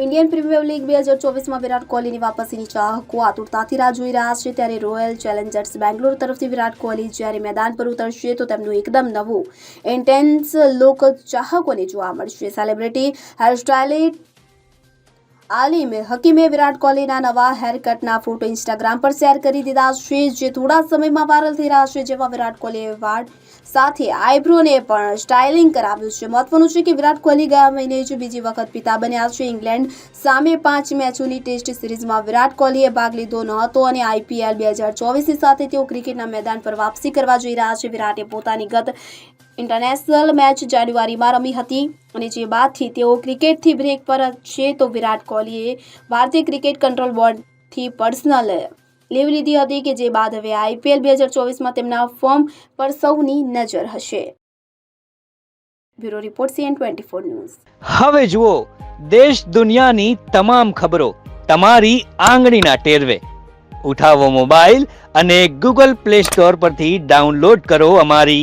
Indian premier league બે હજાર ચોવીસમાં વિરાટ કોહલીની વાપસીની ચાહકો આતુરતાથી રાહ જોઈ રહ્યા છે ત્યારે રોયલ ચેલેન્જર્સ બેંગ્લોર તરફથી વિરાટ કોહલી જ્યારે મેદાન પર ઉતરશે તો તેમનું એકદમ નવું ઇન્ટેન્સ લોક ચાહકોને જોવા મળશે. સેલિબ્રિટી હેરસ્ટાઇલિસ્ટ આલિમ હકીમે વિરાટ કોહલીના નવા હેરકટના ફોટો ઇન્સ્ટાગ્રામ પર શેર કરી દીધા છે, જે થોડા સમયમાં વાયરલ થઈ રહ્યા છે, જેમાં વિરાટ કોહલીએ વાળ સાથે આઈબ્રોને પણ સ્ટાઇલિંગ કરાવ્યું છે. મહત્વનું છે કે વિરાટ કોહલી ગયા મહિને જ બીજી વખત પિતા બન્યા છે. ઇંગ્લેન્ડ સામે પાંચ મેચોની ટેસ્ટ સિરીઝમાં વિરાટ કોહલીએ ભાગ લીધો ન હતો અને આઈપીએલ બે હજાર ચોવીસની સાથે તેઓ ક્રિકેટના મેદાન પર વાપસી કરવા જઈ રહ્યા છે. વિરાટે પોતાની ગત ઇન્ટરનેશનલ મેચ જાન્યુઆરીમાં રમી હતી અને જે બાદથી તેઓ ક્રિકેટથી બ્રેક પર છે તો વિરાટ કોહલીએ ભારતીય ક્રિકેટ કંટ્રોલ બોર્ડથી પર્સનલ લીવ લીધી હતી કે જે બાદ હવે આઈપીએલ બે હજાર ચોવીસમાં તેમના ફોર્મ પર સૌની નજર હશે. Bureau report CN twenty four news. હવે જુઓ, દેશ દુનિયાની તમામ ખબરો તમારી આંગળીના ટેરવે. ઉઠાવો મોબાઈલ અને ગૂગલ પ્લે સ્ટોર પરથી ડાઉનલોડ કરો અમારી